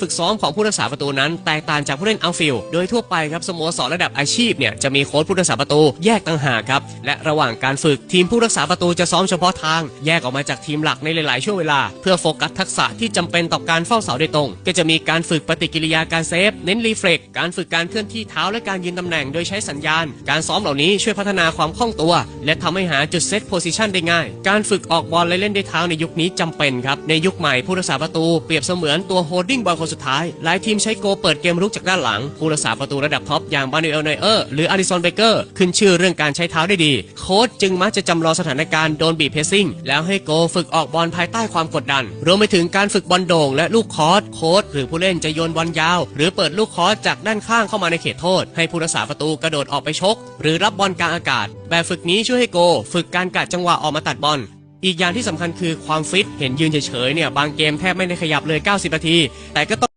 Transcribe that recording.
ฝึกซ้อมของผู้รักษาประตูนั้น แตกต่างจากผู้เล่นเอาฟิลด์โดยทั่วไปครับสโมสรระดับอาชีพเนี่ยจะมีโค้ชผู้รักษาประตูแยกต่างหากครับและระหว่างการฝึกทีมผู้รักษาประตูจะซ้อมเฉพาะทาง แยกออกมาจากทีมหลักในหลายๆ ช่วงเวลา เพื่อโฟกัสทักษะที่จำเป็นต่อการเฝ้าเสาโดยตรง ก็จะมีการฝึกปฏิกิริยาการเซฟ เน้นรีเฟล็กการฝึกการเคลื่อนที่เท้าและการยืนตำแหน่งโดยใช้สัญญาณ การซ้อมเหล่านี้ช่วยพัฒนาความคล่องตัว และทำให้หาจุดเซตโพซิชันได้ง่าย การฝึกออกบอลและเล่นด้วยเท้าในยุคนี้จำเป็นครับในยุคใหม่ผู้รักษาประตูเปรียบเสมือนตัวโฮดดิ้งบอลคนสุดท้าย หลายทีมใช้โกเปิดเกมรุกจากด้านหลัง ผู้รักษาประตูระดับท็อปอย่างบานูเอลเนเออร์หรืออาริสันเบเกอร์ขึ้นชื่อเรื่องการใช้เท้าได้ดี โค้ชจึงมักจะจำลองสถานการณ์โดนบีบเพสซิ่งแล้วให้โกฝึกออกบอลภายใต้ความกดดัน รวมไปถึงการฝึกบอลโด่งและลูกคอร์สโค้ชหรือผู้เล่นจะโยนบอลยาว หรือเปิดลูกคอร์สจากด้านข้างเข้ามาในเขตโทษ ให้ผู้รักษาประตูกระโดดออกไปชก หรือรับบอลกลางอากาศ แบบฝึกนี้ช่วยให้โก ฝึกการกัดจังหวะออกมาตัดบอล อีกอย่างที่สำคัญคือความฟิตเห็นยืนเฉยๆเนี่ยบางเกมแทบไม่ได้ขยับเลย 90 นาที แต่ก็ต้อง